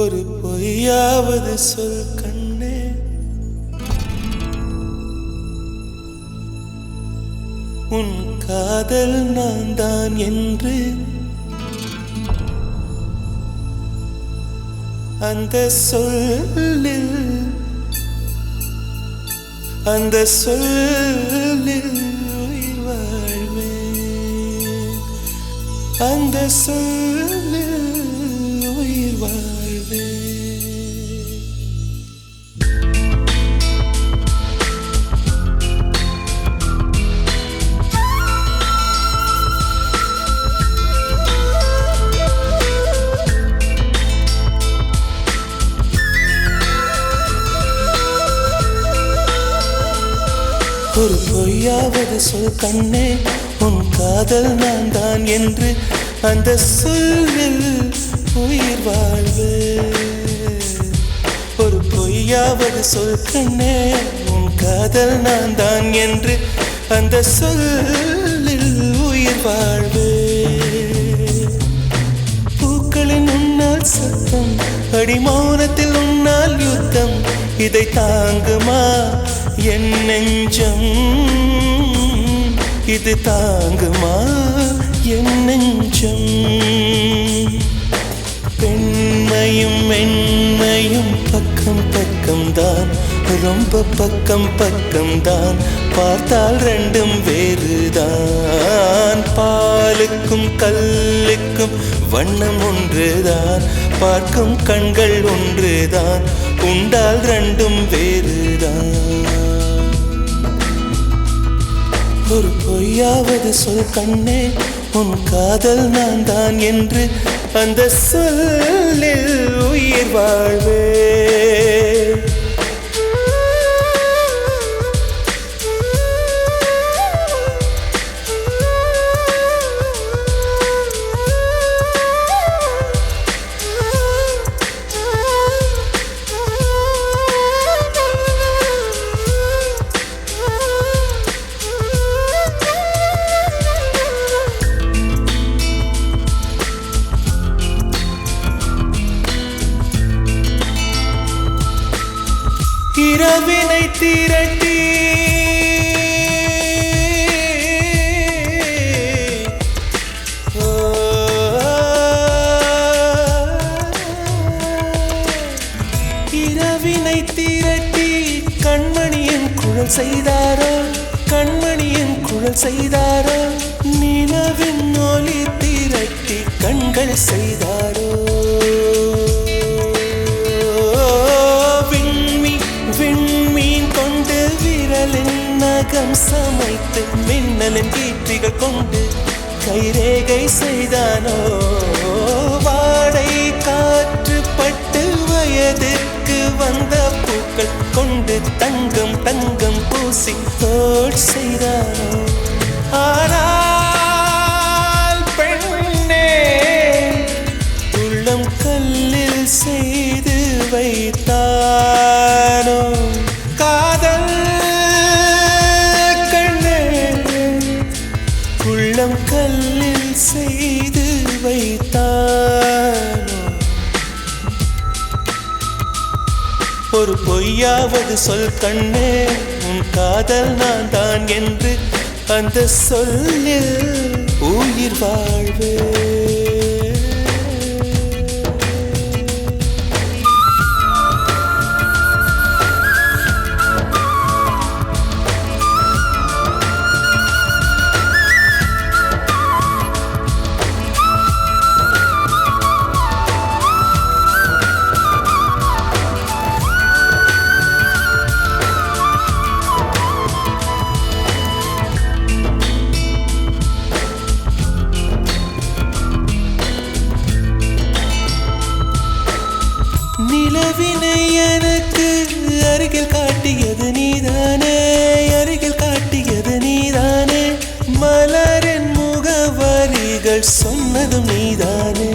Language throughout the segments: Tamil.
ஒரு பொய்யாவது சொல் கண்ணே. உன் காதல் நான் தான் என்று அந்த சொல்லில் அந்த சொல்லில் உயிர் வாழ்வேன். அந்த சொல்லில் உயிர் வாழ் ஒரு பொய்யாவது சொல் கண்ணே உன் காதல் நான் தான் என்று அந்த சொல்லில் உயிர் வாழ்வு. ஒரு பொய்யாவது சொல் கண்ணே உன் காதல் நான் தான் என்று அந்த சொல்லில் உயிர் வாழ்வு. பூக்களின் உன்னால் சத்தம் அடிமௌனத்தில் உன்னால் யுத்தம் இதை தாங்குமா? என் நெஞ்சம் இது தாங்குமா? என் நெஞ்சம் பெண்மையும் மென்மையும் பக்கம் பக்கம்தான். ரொம்ப பக்கம் பக்கம்தான். பார்த்தால் ரெண்டும் வேறுதான். பாலுக்கும் கல்லுக்கும் வண்ணம் ஒன்றுதான். பார்க்கும் கண்கள் ஒன்றுதான். உண்டால் ரெண்டும் வேறுதான். ஒரு பொய்யாவது சொல் கண்ணே உன் காதல் நான் தான் என்று அந்த சொல்லில் உயிர் வாழ்வே திரட்டி இரவினை திரட்டி கண்மணியின் குழல் செய்தாரோ? கண்மணியின் குழல் செய்தாரோ? நிலவின் ஒளி திரட்டி கண்கள் செய்தாரோ? மின்னலின் கீர்த்திகள் கொண்டு கைரேகை செய்தானோ? வாடை காற்று பட்டு வயதிற்கு வந்த பூக்கள் கொண்டு தங்கம் தங்கம் பூசி தோல் செய்தானோ? ஆனால் பெண்ணே உள்ளம் கல்லில் செய்து வைத்தானோ வைத்தானோ? ஒரு பொய்யாவது சொல் கண்ணே உன் காதல் நான் தான் என்று அந்த சொல்லில் உயிர் வாழ்வே அருகில் காட்டியது நீதானே அருகில் காட்டியது நீதானே. மலரின் முகவரிகள் சொன்னதும் நீதானே.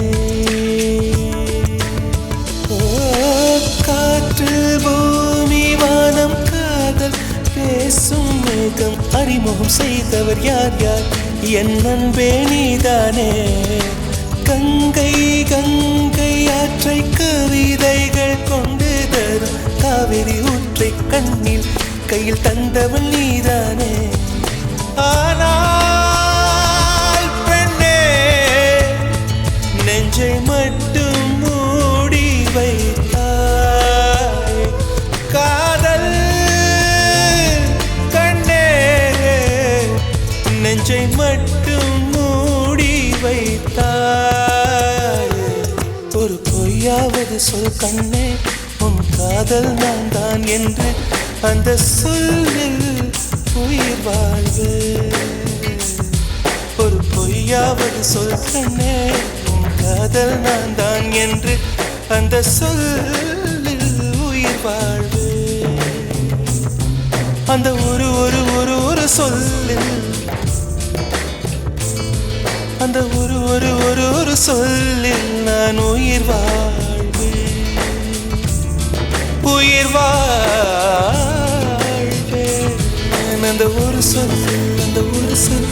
காற்று பூமி வானம் காதல் பேசும் மேகம் அறிமுகம் செய்தவர் யார் யார்? என் அன்பே நீதானே. கங்கை கங்கை ஆற்றை கவிதை கையில் தந்தவள் நீதானே. ஆனால் பெண்ணே நெஞ்சை மட்டும் மூடி வைத்தாய். காதல் கண்ணே நெஞ்சை மட்டும் மூடி வைத்தாய். ஒரு பொய்யாவது சொல் கண்ணே உன் காதல் நான் தான் என்று அந்த சொல்லில் உயிர் வாழ்வு. ஒரு பொய்யாவது சொல்கிறனே காதல் நான் தான் என்று அந்த சொல்லில் உயிர் வாழ்வு. அந்த ஒரு ஒரு ஒரு ஒரு சொல்லில் அந்த ஒரு ஒரு ஒரு ஒரு சொல்லில் நான் உயிர் வாழ்வு. உயிர் வாழ் அந்த ஒரு சொல் அந்த ஒரு சொல்.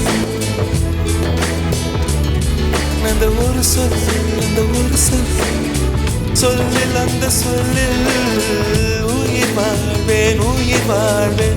அந்த ஒரு சொல் அந்த ஒரு சொல். சொல்லில் அந்த சொல்லில் உயிர் வாழ்வேன் உயிர் வாழ்வேன்.